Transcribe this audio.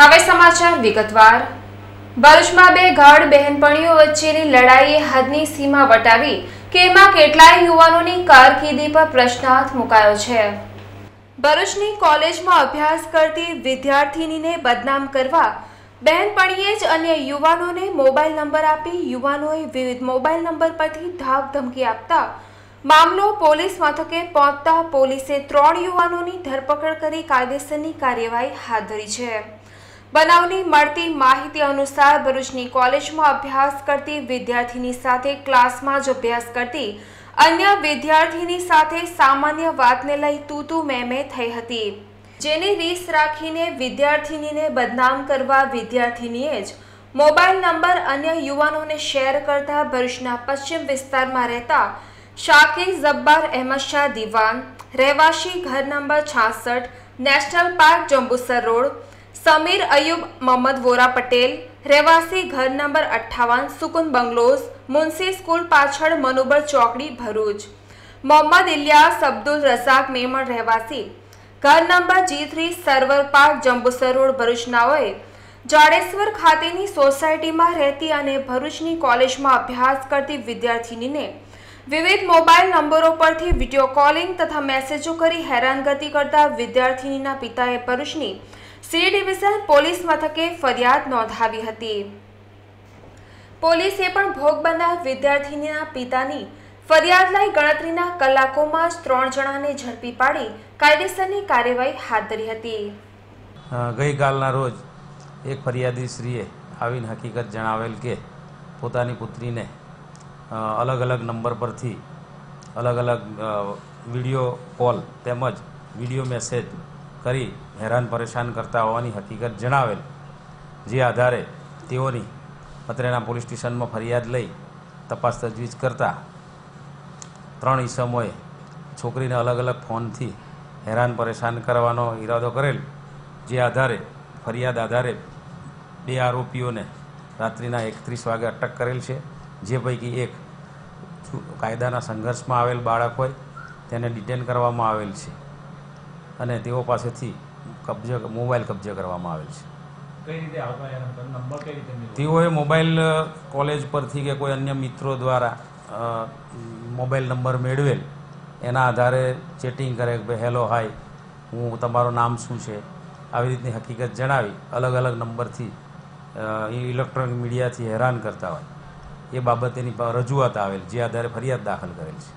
હવે સમાચાર વિગતવાર. ભરૂચમાં બે ગાઢ બહેનપણીઓ વચ્ચેની લડાઈએ હદની સીમા વટાવી કે એમાં કેટલાય યુવાનોની કારકિર્દી પર પ્રશ્નાર્થ મુકાયો છે. ભરૂચની કોલેજમાં અભ્યાસ કરતી વિદ્યાર્થિનીને બદનામ કરવા બહેનપણીએ જ અન્ય યુવાનોને મોબાઈલ નંબર આપી યુવાનોએ વિવિધ મોબાઈલ નંબર પરથી ધાક ધમકી આપતા મામલો પોલીસ મથકે પહોંચતા પોલીસે ત્રણ યુવાનોની ધરપકડ કરી કાયદેસરની કાર્યવાહી હાથ ધરી છે. બનાવની મળતી માહિતી અનુસાર ભરૂચની કોલેજમાં અભ્યાસ કરતી વિદ્યાર્થીની સાથે ક્લાસમાં જ અભ્યાસ કરતી અન્ય વિદ્યાર્થીની સાથે સામાન્ય વાતને લઈ તૂતુ મેમે થઈ હતી. જેની રીસ રાખીને વિદ્યાર્થીનીને બદનામ કરવા વિદ્યાર્થીનીએ જ મોબાઈલ નંબર અન્ય યુવાનોને શેર કરતા ભરૂચના પશ્ચિમ વિસ્તારમાં રહેતા શાકિર જબ્બાર અહેમદ શાહ દિવાન, રહેવાસી ઘર નંબર છાસઠ, national park Jambusar road Samir Ayub, Mohammad Vora Patel, રહેવાસી ઘર નંબર અઠ્ઠાવન, સુકુન બંગલોઝ મુનસી સ્કૂલ પાછળ મનુબર ચોકડી, ભરૂચ. મોહમ્મદ ઇલિયાસ, અબ્દુલ રઝાક મેમણ રહેવાસી. ઘર number G three, server park, Jambusar road, ભરૂચનાઓએ Jadeshwar ખાતેની સોસાયટીમાં રહેતી અને ભરૂચની કોલેજમાં અભ્યાસ કરતી વિદ્યાર્થિનીને વિવિધ મોબાઈલ નંબરો પરથી વીડિયો કોલિંગ તથા મેસેજો કરી હેરાનગતિ કરતા વિદ્યાર્થિનીના પિતાએ ભરૂચની સી ડિવિઝન પોલીસ મથકે ફરિયાદ નોંધાવી હતી. પોલીસે પણ ભોગ બનનાર વિદ્યાર્થીનીના પિતાની ફરિયાદ લઈ ગણતરીના કલાકોમાં જ ત્રણ જણાને ઝડપી પાડી કાયદેસરની કાર્યવાહી હાથ ધરી હતી. ગઈકાલના રોજ એક ફરિયાદી શ્રીએ આવીને હકીકત જણાવેલ કે પોતાની પુત્રીને અલગ અલગ નંબર પરથી અલગ અલગ વીડિયો કોલ તેમજ વીડિયો મેસેજ કરી હેરાન પરેશાન કરતા હોવાની હકીકત જણાવેલ. જે આધારે તેઓની અત્રેના પોલીસ સ્ટેશનમાં ફરિયાદ લઈ તપાસ તજવીજ કરતા ત્રણ ઈસમોએ છોકરીને અલગ અલગ ફોનથી હેરાન પરેશાન કરવાનો ઈરાદો કરેલ. જે આધારે, ફરિયાદ આધારે બે આરોપીઓને રાત્રિના એકત્રીસ વાગે અટક કરેલ છે. જે પૈકી એક કાયદાના સંઘર્ષમાં આવેલ બાળક હોય, તેને ડિટેન કરવામાં આવેલ છે. અને તેઓ પાસેથી કબજે મોબાઈલ કબજે કરવામાં આવેલ છે? તેઓએ મોબાઈલ કોલેજ પરથી કે કોઈ અન્ય મિત્રો દ્વારા મોબાઈલ નંબર મેળવેલ. એના આધારે ચેટિંગ કરે કે ભાઈ હેલો હાય હું તમારું નામ શું છે? આવી રીતની હકીકત જણાવી અલગ અલગ નંબરથી ઇલેક્ટ્રોનિક મીડિયાથી હેરાન કરતા હોય. એ બાબતેની રજૂઆત આવેલ જે આધારે ફરિયાદ દાખલ કરેલ છે.